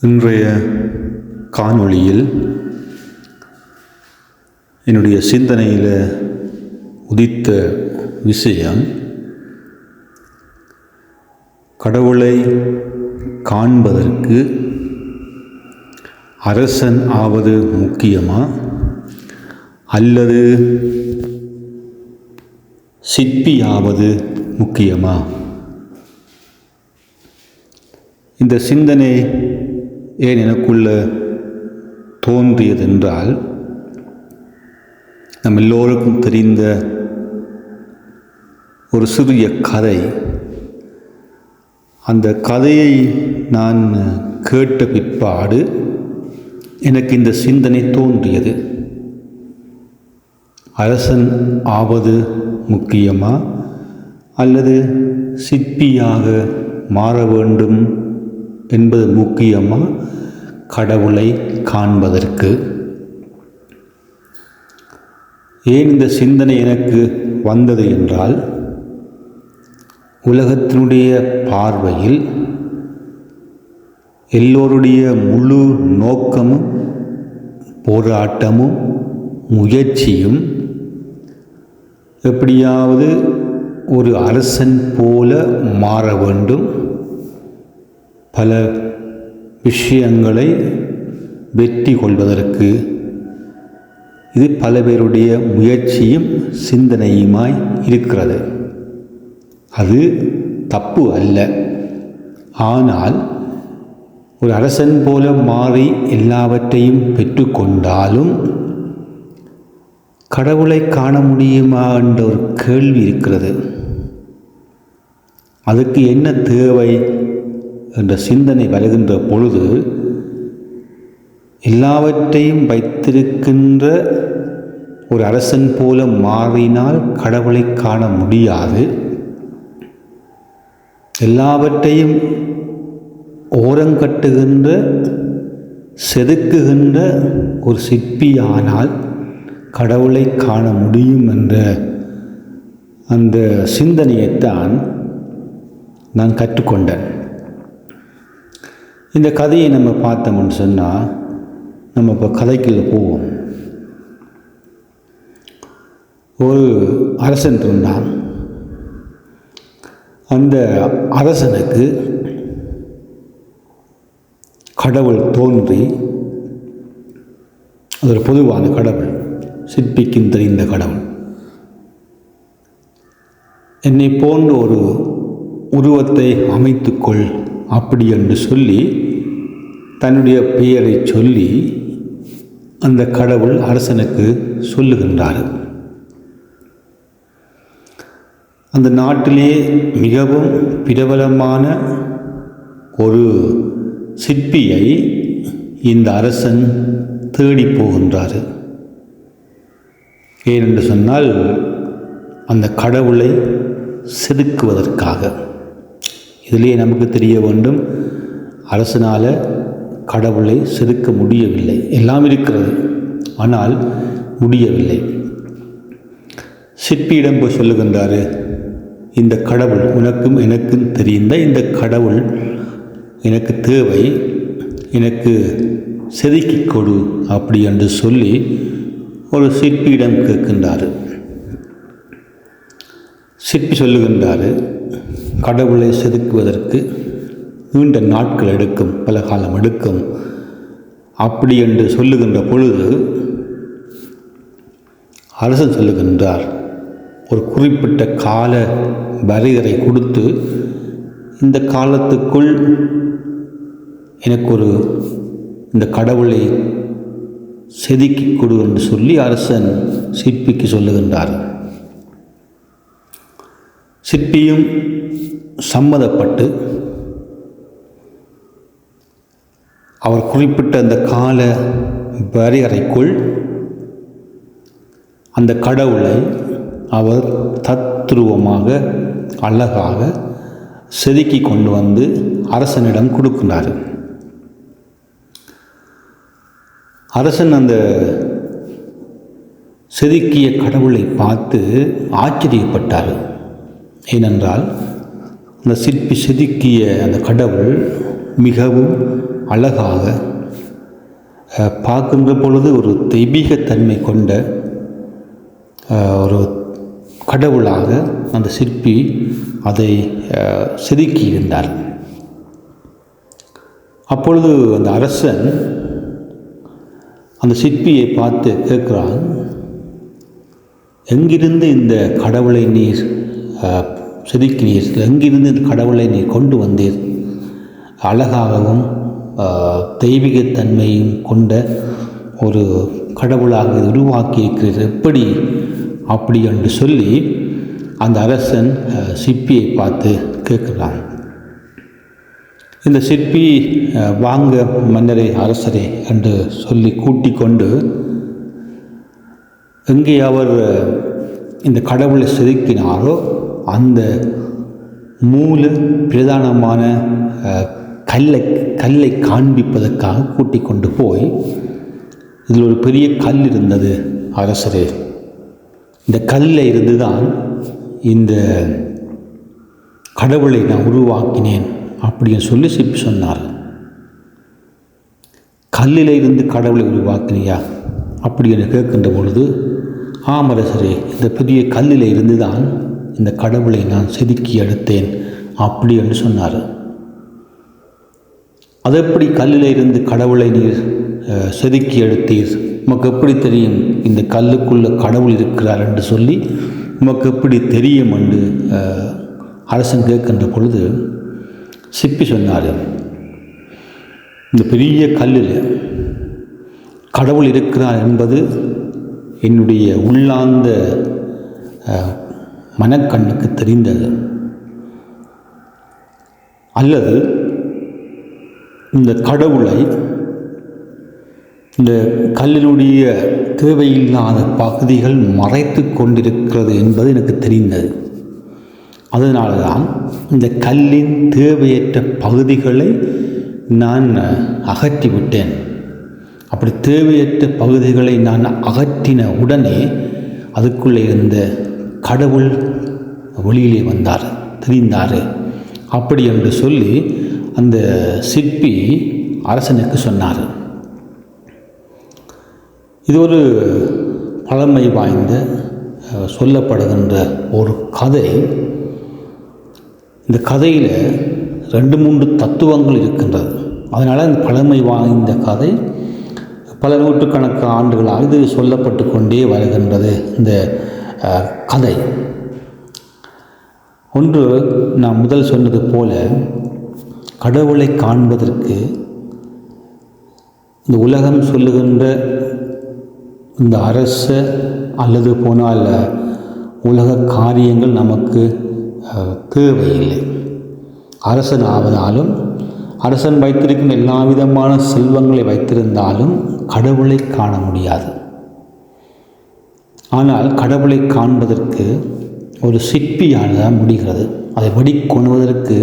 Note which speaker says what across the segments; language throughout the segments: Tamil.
Speaker 1: இன்றைய காணொளியில் என்னுடைய சிந்தனையில் உதித்த விஷயம் கடவுளை காண்பதற்கு அரசன் ஆவது முக்கியமா? அல்லது சிற்பியாவது முக்கியமா? இந்த சிந்தனை ஏன் எனக்குள்ள தோன்றியதென்றால் நம் எல்லோருக்கும் தெரிந்த ஒரு சிறிய கதை. அந்த கதையை நான் கேட்ட பிற்பாடு எனக்கு இந்த சிந்தனை தோன்றியது. அரசன் ஆவது முக்கியமா அல்லது சிற்பியாக மாற வேண்டும் என்பது முக்கியமாக கடவுளை காண்பதற்கு. ஏன் இந்த சிந்தனை எனக்கு வந்தது என்றால் உலகத்தினுடைய பார்வையில் எல்லோருடைய முழு நோக்கமும் போராட்டமும் முயற்சியும் எப்படியாவது ஒரு அரசன் போல மாற வேண்டும். பல விஷயங்களை வெற்றி கொள்வதற்கு இது பல பேருடைய முயற்சியும் சிந்தனையுமாய் இருக்கிறது. அது தப்பு அல்ல. ஆனால் ஒரு அரசன் போல மாறி எல்லாவற்றையும் பெற்றுக்கொண்டாலும் கடவுளை காண முடியுமா என்ற ஒரு கேள்வி இருக்கிறது. அதுக்கு என்ன தேவை? என்ற சிந்தனை வருகின்ற பொழுது எல்லாவற்றையும் வைத்திருக்கின்ற ஒரு அரசன் போல மாறினால் கடவுளை காண முடியாது. எல்லாவற்றையும் ஓரங்கட்டுகின்ற செதுக்குகின்ற ஒரு சிற்பியானால் கடவுளை காண முடியும் என்ற அந்த சிந்தனையைத்தான் நான் கற்றுக்கொண்டேன். இந்த கதையை நம்ம பார்த்தோம்னு சொன்னால் நம்ம இப்போ கதைக்குள்ளே போவோம். ஒரு அரசன் இருந்தான். அந்த அரசனுக்கு கடவுள் தோன்றி அது ஒரு பொதுவான கடவுள் சிற்பிக்கும் தெரிந்த கடவுள். என்னை போன்ற ஒரு உருவத்தை அமைத்துக்கொள் அப்படி என்று சொல்லி தன்னுடைய பெயரை சொல்லி அந்த கடவுள் அரசனுக்கு சொல்லுகின்றார். அந்த நாட்டிலே மிகவும் பிரபலமான ஒரு சிற்பியை இந்த அரசன் தேடி போகின்றார். ஏனென்று சொன்னால் அந்த கடவுளை செதுக்குவதற்காக. இதிலே நமக்கு தெரிய வேண்டும் அரசனால் கடவுளை செதுக்க முடியவில்லை. எல்லாம் இருக்கிறது ஆனால் முடியவில்லை. சிற்பியிடம் போய் சொல்லுகின்றாரு இந்த கடவுள் உனக்கும் எனக்கும் தெரிந்த இந்த கடவுள் எனக்கு தேவை எனக்கு செதுக்கி கொடு அப்படி என்று சொல்லி ஒரு சிற்பியிடம் கேட்கின்றார். சிற்பி சொல்லுகின்றார் கடவுளை செதுக்குவதற்கு நீண்ட நாட்கள் எடுக்கும் பல காலம் எடுக்கும். அப்படி என்று சொல்லுகின்ற பொழுது அரசன் சொல்லுகின்றார் ஒரு குறிப்பிட்ட கால வரையறை கொடுத்து இந்த காலத்துக்குள் எனக்கு ஒரு இந்த கடவுளை செதுக்கி கொடு என்று சொல்லி அரசன் சிற்பிக்கு சொல்லுகின்றார். சிற்பியும் சம்மதப்பட்டு அவர் குறிப்பிட்ட அந்த கால வரையறைக்குள் அந்த கடவுளை அவர் தத்ருவமாக அழகாக செதுக்கி கொண்டு வந்து அரசனிடம் கொடுக்கிறார். அரசன் அந்த செதுக்கிய கடவுளை பார்த்து ஆச்சரியப்பட்டார். ஏனென்றால் அந்த சிற்பி செதுக்கிய அந்த கடவுள் மிகவும் அழகாக அஹ், பார்க்கின்ற பொழுது ஒரு தெய்வீகத்தன்மை கொண்ட ஒரு கடவுளாக அந்த சிற்பி அதை செதுக்கியிருந்தார். அப்பொழுது அந்த அரசன் அந்த சிற்பியை பார்த்து கேட்குறான் எங்கிருந்து இந்த கடவுளை நீர் செதுக்கினீர்? எங்கிருந்து இந்த கடவுளை நீர் கொண்டு வந்தீர்? அழகாகவும் தெய்வீகத்தன்மையும் கொண்ட ஒரு கடவுளாக உருவாக்கியிருக்கிறது. எப்படி? அப்படி என்று சொல்லி அந்த அரசன் சிற்பியை பார்த்து கேட்கிறான். இந்த சிற்பி வாங்க மன்னரே அரசரே என்று சொல்லி கூட்டி கொண்டு எங்கே அவர் இந்த கடவுளை செதுக்கினாரோ அந்த மூல பிரதானமான கல்லை கல்லை காண்பிப்பதற்காக கூட்டிக் கொண்டு போய் இதில் ஒரு பெரிய கல் இருந்தது அரசரே. இந்த கல்லில் இருந்து தான் இந்த கடவுளை நான் உருவாக்கினேன் அப்படின்னு சொல்லி சிப்பி சொன்னார். கல்லில் இருந்து கடவுளை உருவாக்கினியா அப்படி என்று கேட்கின்ற பொழுது ஆமரசரே இந்த பெரிய கல்லில் இருந்து தான் இந்த கடவுளை நான் செதுக்கி எடுத்தேன் அப்படி என்று சொன்னார். அது எப்படி கல்லில் இருந்து கடவுளை நீர் செதுக்கி எடுத்தீர்? உமக்கு எப்படி தெரியும் இந்த கல்லுக்குள்ள கடவுள் இருக்கிறார் என்று சொல்லி? உமக்கு எப்படி தெரியும் என்று அரசன் கேட்கின்ற பொழுது சிப்பி சொன்னார் இந்த பெரிய கல்லில் கடவுள் இருக்கிறார் என்பது என்னுடைய உள்ளார்ந்த மனக்கண்ணுக்கு தெரிந்தது. அல்லது இந்த கடவுளை இந்த கல்லினுடைய தேவையில்லாத பகுதிகள் மறைத்து கொண்டிருக்கிறது என்பது எனக்கு தெரிந்தது. அதனால தான் இந்த கல்லின் தேவையற்ற பகுதிகளை நான் அகற்றி விட்டேன் அப்படி தேவையற்ற பகுதிகளை நான் அகற்றின உடனே அதுக்குள்ளே இருந்த கடவுள் வெளியிலே வந்தார் தெரிந்தார். அப்படி என்று சொல்லி அந்த சிற்பி அரசனுக்கு சொன்னார். இது ஒரு பழமை வாய்ந்த சொல்லப்படுகின்ற ஒரு கதை. இந்த கதையில் ரெண்டு மூன்று தத்துவங்கள் இருக்கின்றது. அதனால் இந்த பழமை வாய்ந்த கதை பல நூற்றுக்கணக்கு ஆண்டுகளாக இது சொல்லப்பட்டு கொண்டே வருகின்றது இந்த கதை. ஒன்று நான் முதல் சொன்னது போல கடவுளை காண்பதற்கு இந்த உலகம் சொல்லுகின்ற இந்த அரச அல்லது போனால் உலக காரியங்கள் நமக்கு தேவையில்லை. அரசன் ஆவதாலும் அரசன் வைத்திருக்கும் எல்லா விதமான செல்வங்களை வைத்திருந்தாலும் கடவுளை காண முடியாது. ஆனால் கடவுளை காண்பதற்கு ஒரு சிற்பியானதாக முடிகிறது. அதை வடிக்கொணுவதற்கு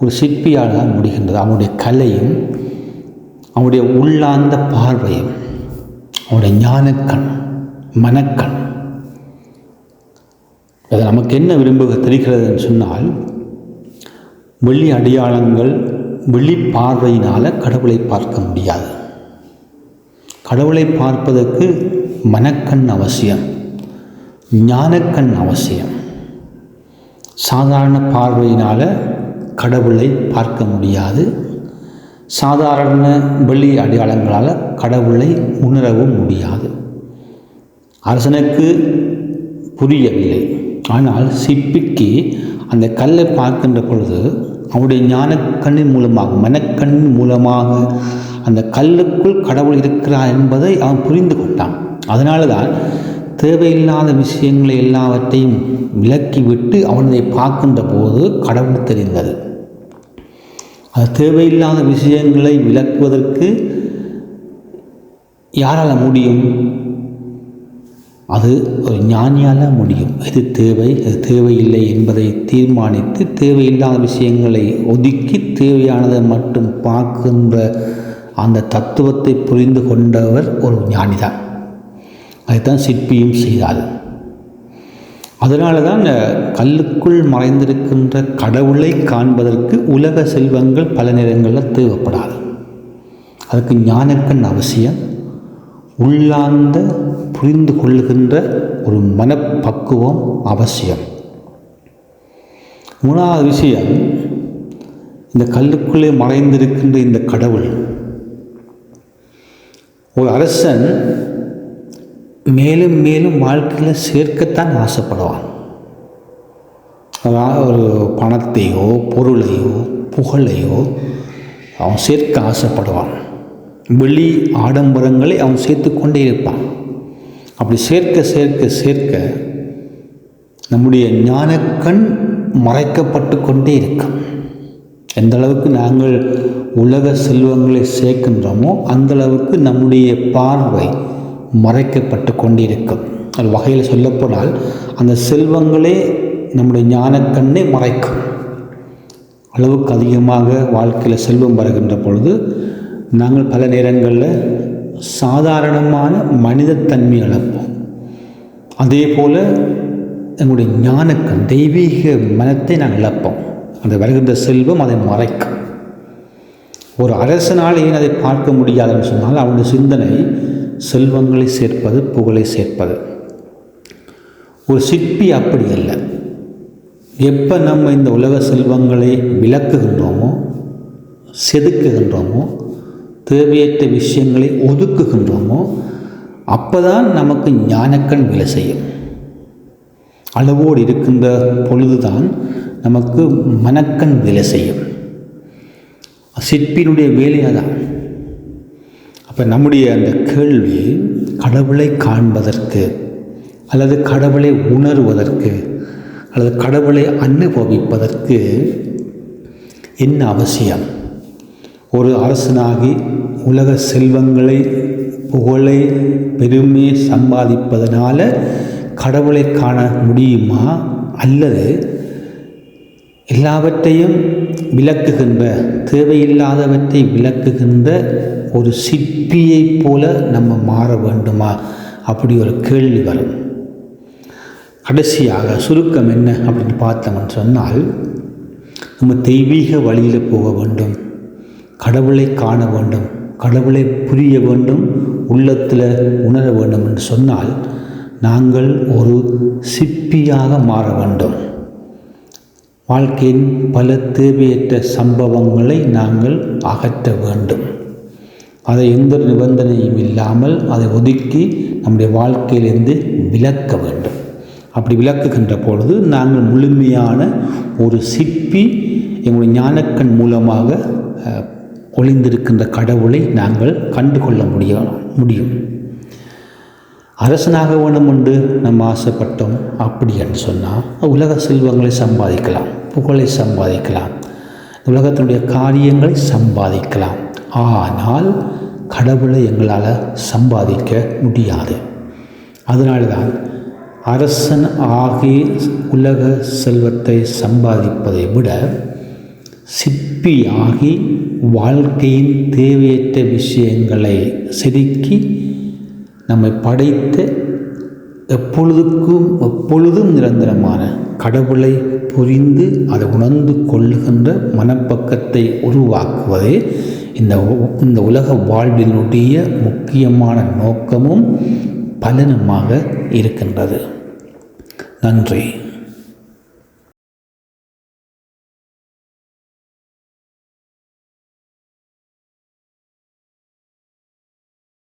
Speaker 1: ஒரு சிற்பியால் தான் முடிகின்றது. அவனுடைய கலையும் அவனுடைய உள்ளார்ந்த பார்வையும் அவனுடைய ஞானக்கண் மனக்கண். அது நமக்கு என்ன விரும்புக தெரிகிறதுன்னு சொன்னால் வெள்ளி அடையாளங்கள் வெள்ளி பார்வையினால் கடவுளை பார்க்க முடியாது. கடவுளை பார்ப்பதற்கு மனக்கண் அவசியம் ஞானக்கண் அவசியம். சாதாரண பார்வையினால் கடவுளை பார்க்க முடியாது. சாதாரண வெளி அடையாளங்களால் கடவுளை உணரவும் முடியாது. அரசனுக்கு புரியவில்லை. ஆனால் சிப்பிக்கு அந்த கல்லை பார்க்கின்ற பொழுது அவனுடைய ஞானக்கண்ணின் மூலமாக மனக்கண்ணின் மூலமாக அந்த கல்லுக்குள் கடவுள் இருக்கிறார் என்பதை அவன் புரிந்து கொண்டான். அதனால தான் தேவையில்லாத விஷயங்களை எல்லாவற்றையும் விலக்கிவிட்டு அவனை பார்க்கின்ற போது கடவுள் தெரிந்தது. அது தேவையில்லாத விஷயங்களை விளக்குவதற்கு யாரால் முடியும்? அது ஒரு ஞானியால் முடியும். இது தேவை இது தேவையில்லை என்பதை தீர்மானித்து தேவையில்லாத விஷயங்களை ஒதுக்கி தேவையானதை மட்டும் பார்க்கின்ற அந்த தத்துவத்தை புரிந்து கொண்டவர் ஒரு ஞானிதான். அதைத்தான் சிற்பியும் செய்தார் அதனால தான் இந்த கல்லுக்குள் மறைந்திருக்கின்ற கடவுளை காண்பதற்கு உலக செல்வங்கள் பல நேரங்களில் தேவைப்படாது. அதுக்கு ஞானக்கண் அவசியம். உள்ளார்ந்த புரிந்து கொள்ளுகின்ற ஒரு மனப்பக்குவம் அவசியம். மூணாவது விஷயம் இந்த கல்லுக்குள்ளே மறைந்திருக்கின்ற இந்த கடவுள். ஒரு அரசன் மேலும் மேலும் வாழ்க்கையில் சேர்க்கத்தான் ஆசைப்படுவான். அதாவது ஒரு பணத்தையோ பொருளையோ புகழையோ அவன் சேர்க்க ஆசைப்படுவான். வெளி ஆடம்பரங்களை அவன் சேர்த்து கொண்டே இருப்பான். அப்படி சேர்க்க சேர்க்க சேர்க்க நம்முடைய ஞானக்கண் மறைக்கப்பட்டு கொண்டே இருக்கும். எந்த அளவுக்கு நாங்கள் உலக செல்வங்களை சேர்க்கின்றோமோ அந்த அளவுக்கு நம்முடைய பார்வை மறைக்கப்பட்டு கொண்டிருக்கும். ஒரு வகையில் சொல்லப்போனால் அந்த செல்வங்களே நம்முடைய ஞானக்கண்ணை மறைக்கும். அளவுக்கு அதிகமாக வாழ்க்கையில் செல்வம் வருகின்ற பொழுது நாங்கள் பல நேரங்களில் சாதாரணமான மனிதத்தன்மை இழப்போம். அதே போல் எங்களுடைய ஞானக்கண் தெய்வீக மனத்தை நாங்கள் இழப்போம். அந்த வருகின்ற செல்வம் அதை மறைக்கும். ஒரு அரசனால் ஏன் அதை பார்க்க முடியாதுன்னு சொன்னால் அவனுடைய சிந்தனை செல்வங்களை சேர்ப்பது புகழை சேர்ப்பது. ஒரு சிற்பி அப்படி அல்ல. எப்போ நம்ம இந்த உலக செல்வங்களை விளக்குகின்றோமோ செதுக்குகின்றோமோ தேவையற்ற விஷயங்களை ஒதுக்குகின்றோமோ அப்போதான் நமக்கு ஞானக்கண் வேலை செய்யும். அளவோடு இருக்கின்ற பொழுதுதான் நமக்கு மனக்கண் வேலை செய்யும். சிற்பியினுடைய வேலையாக தான் அப்போ நம்முடைய அந்த கேள்வி கடவுளை காண்பதற்கு அல்லது கடவுளை உணர்வதற்கு அல்லது கடவுளை அனுபவிப்பதற்கு என்ன அவசியம்? ஒரு அரசனாகி உலக செல்வங்களை புகழை பெருமை சம்பாதிப்பதனால கடவுளை காண முடியுமா? அல்லது எல்லாவற்றையும் விளக்குகின்ற தேவையில்லாதவற்றை விளக்குகின்ற ஒரு சிற்பியைப் போல நம்ம மாற வேண்டுமா? அப்படி ஒரு கேள்வி வரும். கடைசியாக சுருக்கம் என்ன அப்படின்னு பார்த்தோம்னு சொன்னால் நம்ம தெய்வீக வழியில் போக வேண்டும். கடவுளை காண வேண்டும். கடவுளை புரிய வேண்டும். உள்ளத்தில் உணர வேண்டும் என்று சொன்னால் நாங்கள் ஒரு சிற்பியாக மாற வேண்டும். வாழ்க்கையின் பல தேவையற்ற சம்பவங்களை நாங்கள் அகற்ற வேண்டும். அதை எந்த நிபந்தனையும் இல்லாமல் அதை ஒதுக்கி நம்முடைய வாழ்க்கையிலிருந்து விலக்க வேண்டும். அப்படி விளக்குகின்ற பொழுது நாங்கள் முழுமையான ஒரு சிற்பி எங்களுடைய ஞானக்கண் மூலமாக ஒளிந்திருக்கின்ற கடவுளை நாங்கள் கண்டுகொள்ள முடியும் முடியும். அரசனாக வேண்டும் என்று நம்ம ஆசைப்பட்டோம். அப்படி என்று சொன்னால் உலக செல்வங்களை சம்பாதிக்கலாம் புகழை சம்பாதிக்கலாம் உலகத்தினுடைய காரியங்களை சம்பாதிக்கலாம். ஆனால் கடவுளை எங்களால் சம்பாதிக்க முடியாது. அதனால்தான் அரசன் ஆகி உலக செல்வத்தை சம்பாதிப்பதை விட சிற்பியாகி வாழ்க்கையின் தேவையற்ற விஷயங்களை செதுக்கி நம்மை படைத்த எப்பொழுதுக்கும் எப்பொழுதும் நிரந்தரமான கடவுளை புரிந்து அதை உணர்ந்து கொள்ளுகின்ற மனப்பக்கத்தை உருவாக்குவதே இந்த உ- இந்த உலக வாழ்வினுடைய முக்கியமான நோக்கமும் பலனுமாக இருக்கின்றது. நன்றி.